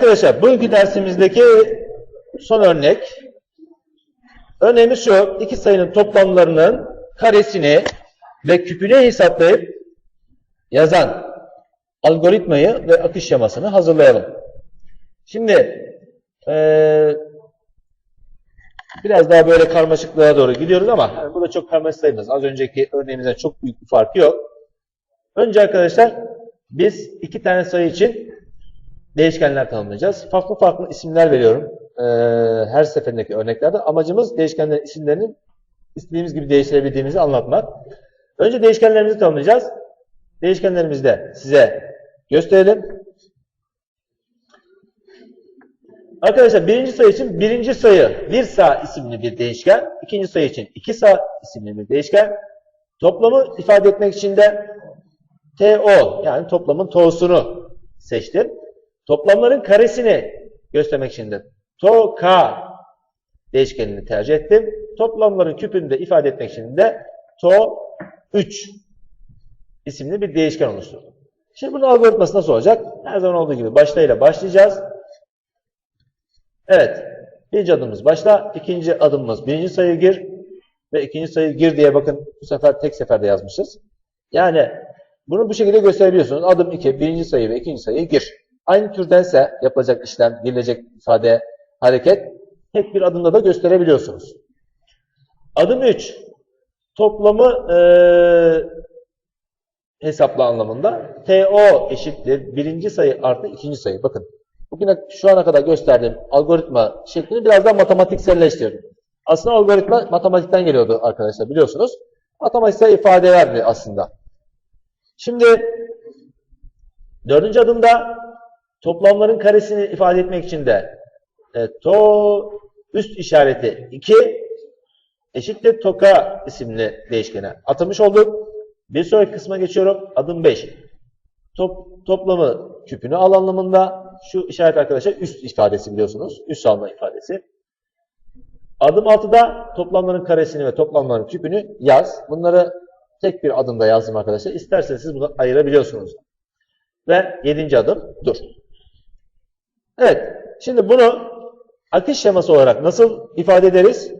Arkadaşlar bugünkü dersimizdeki son örnek. Örneğimiz şu. iki sayının toplamlarının karesini ve küpünü hesaplayıp yazan algoritmayı ve akış şemasını hazırlayalım. Şimdi eee, biraz daha böyle karmaşıklığa doğru gidiyoruz ama yani bu da çok karmaşık sayılmaz. Az önceki örneğimizden çok büyük bir farkı yok. Önce arkadaşlar biz iki tane sayı için değişkenler tanımlayacağız. Farklı farklı isimler veriyorum eee, her seferindeki örneklerde. Amacımız değişkenlerin isimlerinin istediğimiz gibi değiştirebildiğimizi anlatmak. Önce değişkenlerimizi tanımlayacağız. Değişkenlerimizi de size gösterelim. Arkadaşlar birinci sayı için birinci sayı bir sağ isimli bir değişken. ikinci sayı için iki sağ isimli bir değişken. Toplamı ifade etmek için de TO yani toplamın TO'sunu seçtim. Toplamların karesini göstermek için de TOK değişkenini tercih ettim. Toplamların küpünü de ifade etmek için de TO3 isimli bir değişken oluşturdum. Şimdi bunun algoritması nasıl olacak? Her zaman olduğu gibi başta ile başlayacağız. Evet. Birinci adımımız başla. ikinci adımımız birinci sayı gir. Ve ikinci sayı gir diye bakın bu sefer tek seferde yazmışız. Yani bunu bu şekilde gösterebiliyorsunuz. Adım 2, birinci sayı ve ikinci sayı gir. Aynı türdense yapılacak işlem, girilecek ifade, hareket tek bir adımda da gösterebiliyorsunuz. Adım 3. Toplamı eee hesapla anlamında. TO eşittir birinci sayı artı ikinci sayı. Bakın bugüne şu ana kadar gösterdiğim algoritma şeklini biraz daha matematikselleştirdim. Aslında algoritma matematikten geliyordu arkadaşlar biliyorsunuz. Matematiksel ifadelerdi aslında. Şimdi dördüncü adımda toplamların karesini ifade etmek için de e, to üst işareti 2 eşittir toka isimli değişkene atamış olduk. Bir sonraki kısma geçiyorum. Adım 5. Top, toplamı küpünü al anlamında. Şu işaret arkadaşlar üst ifadesi biliyorsunuz. Üst alma ifadesi. Adım 6'da toplamların karesini ve toplamların küpünü yaz. Bunları tek bir adımda yazdım arkadaşlar. İsterseniz siz bunu ayırabiliyorsunuz. Ve 7. adım dur. Evet. Şimdi bunu akış şeması olarak nasıl ifade ederiz?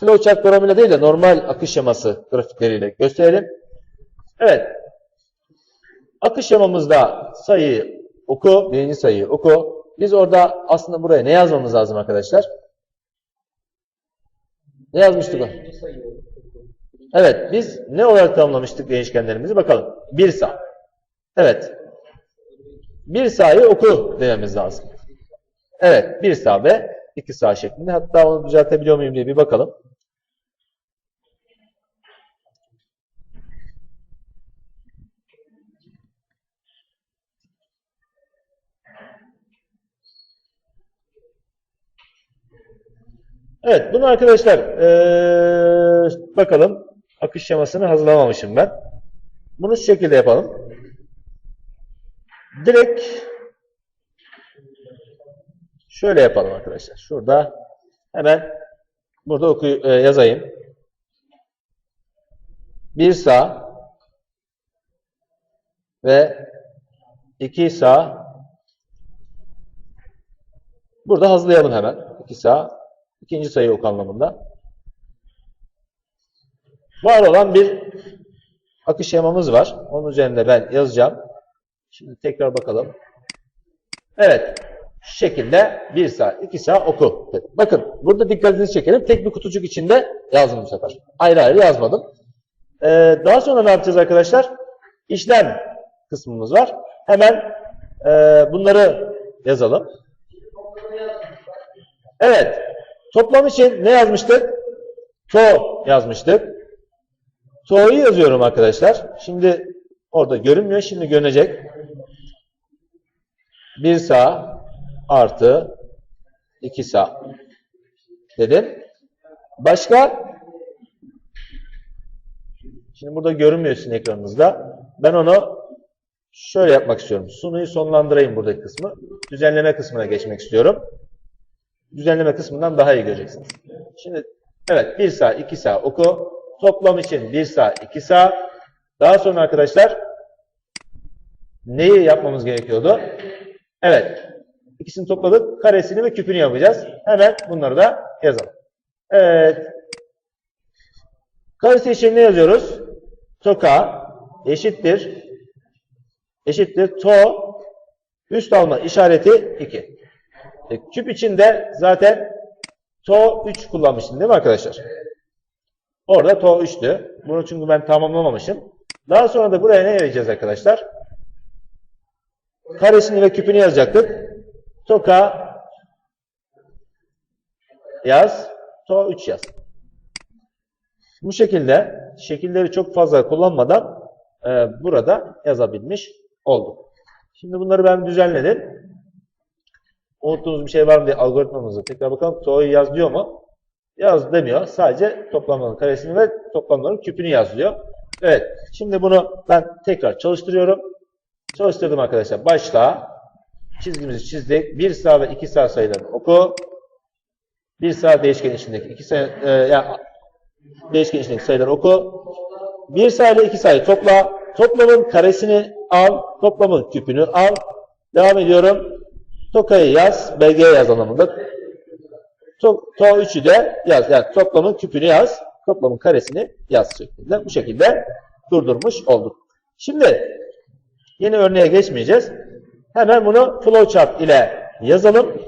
Flowchart programıyla değil de normal akış şeması grafikleriyle gösterelim. Evet. Akış şemamızda sayıyı oku, birinci sayıyı oku. Biz orada aslında buraya ne yazmamız lazım arkadaşlar? Ne yazmıştık o? Evet, biz ne olarak tanımlamıştık değişkenlerimizi bakalım. Bir sağ. Evet. Bir sağı oku dememiz lazım. Evet, bir sağ ve iki sağ şeklinde. Hatta onu düzeltebiliyor muyum diye bir bakalım. Evet, bunu arkadaşlar eee, bakalım. Akış şemasını hazırlamamışım ben. Bunu şu şekilde yapalım. Direkt şöyle yapalım arkadaşlar. Şurada hemen burada oku e, yazayım. Bir sağ ve iki sağ burada hazırlayalım hemen. İki sağ İkinci sayı ok anlamında. Var olan bir akış şemamız var. Onun üzerinde ben yazacağım. Şimdi tekrar bakalım. Evet. Şu şekilde bir sağ, iki sağ oku. Bakın burada dikkatinizi çekelim. Tek bir kutucuk içinde yazdım bu sefer. Ayrı ayrı yazmadım. Ee, daha sonra ne yapacağız arkadaşlar? İşlem kısmımız var. Hemen e, bunları yazalım. Evet. Toplam için ne yazmıştık? To yazmıştık. To'yu yazıyorum arkadaşlar. Şimdi orada görünmüyor. Şimdi görünecek. Bir sağ artı iki sağ dedim. Başka? Şimdi burada görünmüyor sizin ekranınızda. Ben onu şöyle yapmak istiyorum. Sunuyu sonlandırayım buradaki kısmı. Düzenleme kısmına geçmek istiyorum düzenleme kısmından daha iyi göreceksiniz. Şimdi evet bir sağ iki sağ oku. Toplam için bir sağ iki sağ. Daha sonra arkadaşlar neyi yapmamız gerekiyordu? Evet. İkisini topladık. Karesini ve küpünü yapacağız. Hemen bunları da yazalım. Evet. Karesi için ne yazıyoruz? Toka eşittir eşittir to üst alma işareti 2. E, küp için de zaten to 3 kullanmıştım değil mi arkadaşlar? Orada to 3'tü. Bunu çünkü ben tamamlamamışım. Daha sonra da buraya ne yazacağız arkadaşlar? Karesini ve küpünü yazacaktık. Toka yaz. To 3 yaz. Bu şekilde şekilleri çok fazla kullanmadan e, burada yazabilmiş olduk. Şimdi bunları ben düzenledim. Unuttuğunuz bir şey var mı diye algoritmamızı tekrar bakalım. To'yu yaz diyor mu? Yaz demiyor. Sadece toplamların karesini ve toplamların küpünü yaz diyor. Evet. Şimdi bunu ben tekrar çalıştırıyorum. Çalıştırdım arkadaşlar. Başla. Çizgimizi çizdik. 1 sağ ve 2 sağ sayılarını oku. 1 sağ değişken içindeki 2 sayı, e, yani değişken içindeki sayıları oku. 1 sayı ile 2 sayı topla. Toplamın karesini al. Toplamın küpünü al. Devam ediyorum. Tokayı yaz. Belgeye yaz anlamında. To, to 3'ü de yaz. Yani toplamın küpünü yaz. Toplamın karesini yaz şeklinde. Bu şekilde durdurmuş olduk. Şimdi yeni örneğe geçmeyeceğiz. Hemen bunu flowchart ile yazalım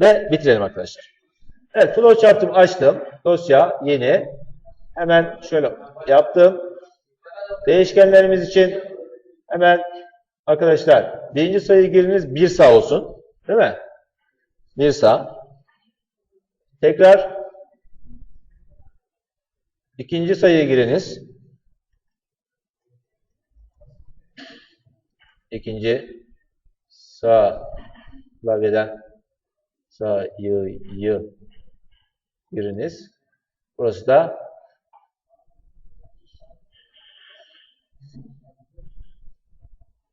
ve bitirelim arkadaşlar. Evet flowchart'ımı açtım. Dosya yeni. Hemen şöyle yaptım. Değişkenlerimiz için hemen arkadaşlar birinci sayı giriniz bir sağ olsun. Değil mi? Bir sağ. Tekrar ikinci sayıya giriniz. İkinci sağ klavyeden sayıyı giriniz. Burası da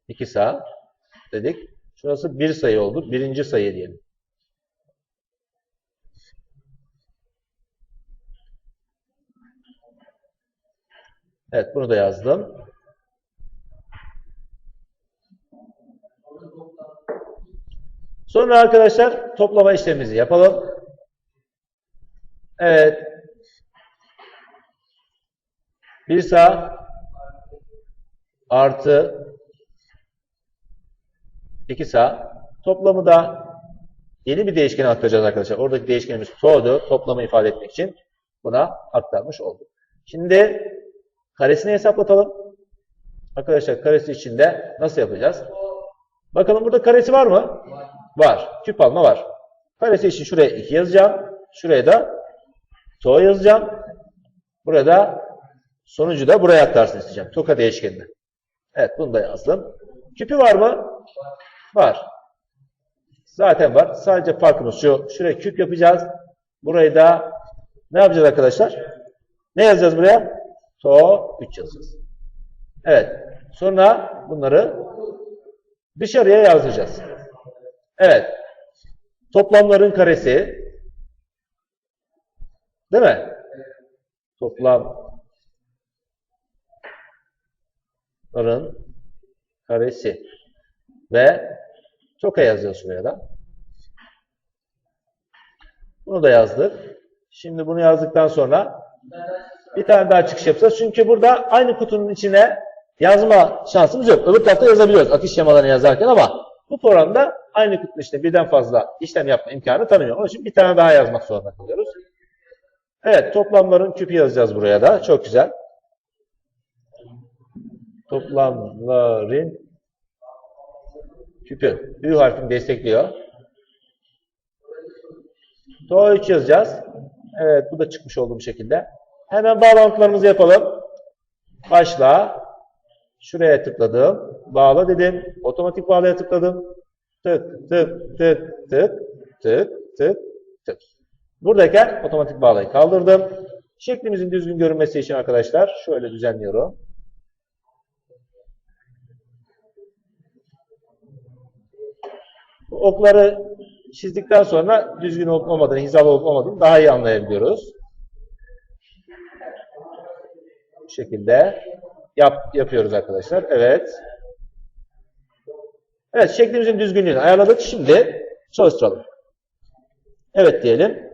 iki sağ dedik. Şurası bir sayı oldu. Birinci sayı diyelim. Evet bunu da yazdım. Sonra arkadaşlar toplama işlemimizi yapalım. Evet. Bir sağ artı iki sağ toplamı da yeni bir değişkene aktaracağız arkadaşlar. Oradaki değişkenimiz soğudu. Toplamı ifade etmek için buna aktarmış olduk. Şimdi karesini hesaplatalım. Arkadaşlar karesi içinde nasıl yapacağız? Bakalım burada karesi var mı? Var. Küp alma var. Karesi için şuraya 2 yazacağım. Şuraya da to yazacağım. Burada sonucu da buraya aktarsın isteyeceğim. Toka değişkenine. Evet bunu da yazdım. Küpü var mı? Var. Zaten var. Sadece farkımız şu. Şuraya küp yapacağız. Burayı da ne yapacağız arkadaşlar? Ne yazacağız buraya? To 3 yazacağız. Evet. Sonra bunları dışarıya yazdıracağız. Evet. Toplamların karesi. Değil mi? Toplamların karesi. Ve toka yazıyoruz şuraya da. Bunu da yazdık. Şimdi bunu yazdıktan sonra bir tane daha çıkış yapacağız. Çünkü burada aynı kutunun içine yazma şansımız yok. Öbür tarafta yazabiliyoruz akış şemalarını yazarken ama bu programda aynı kutunun içinde birden fazla işlem yapma imkanı tanımıyor. Onun için bir tane daha yazmak zorunda kalıyoruz. Evet toplamların küpü yazacağız buraya da. Çok güzel. Toplamların küpü. Ü harfini destekliyor. To 3 yazacağız. Evet bu da çıkmış olduğum şekilde. Hemen bağlantılarımızı yapalım. Başla. Şuraya tıkladım. Bağla dedim. Otomatik bağlaya tıkladım. Tık tık tık tık tık tık tık. Buradayken otomatik bağlayı kaldırdım. Şeklimizin düzgün görünmesi için arkadaşlar şöyle düzenliyorum. Bu okları çizdikten sonra düzgün olup olmadığını, hizalı olup olmadığını daha iyi anlayabiliyoruz. Bu şekilde yap, yapıyoruz arkadaşlar. Evet. Evet, şeklimizin düzgünlüğünü ayarladık. Şimdi çalıştıralım. Evet diyelim.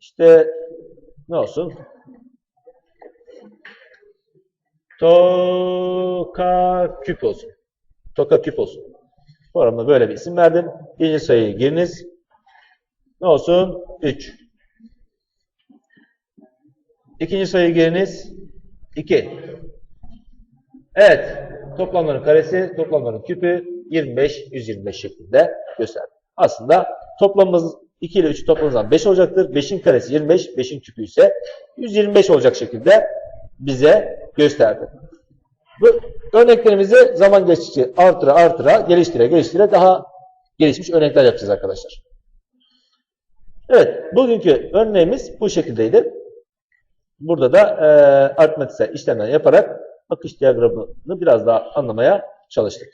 İşte ne olsun? Toka küp olsun. Toka küp olsun. Programda böyle bir isim verdim. Birinci sayıyı giriniz. Ne olsun? 3. İkinci sayıyı giriniz. 2. Evet. Toplamların karesi, toplamların küpü 25, 125 şeklinde gösterdim. Aslında toplamımız 2 ile 3'ü topladığımızdan 5 olacaktır. 5'in karesi 25, 5'in küpü ise 125 olacak şekilde bize gösterdi. Bu örneklerimizi zaman geçtikçe artıra artıra, geliştire geliştire daha gelişmiş örnekler yapacağız arkadaşlar. Evet, bugünkü örneğimiz bu şekildeydi. Burada da e, aritmetiksel işlemler yaparak akış diyagramını biraz daha anlamaya çalıştık.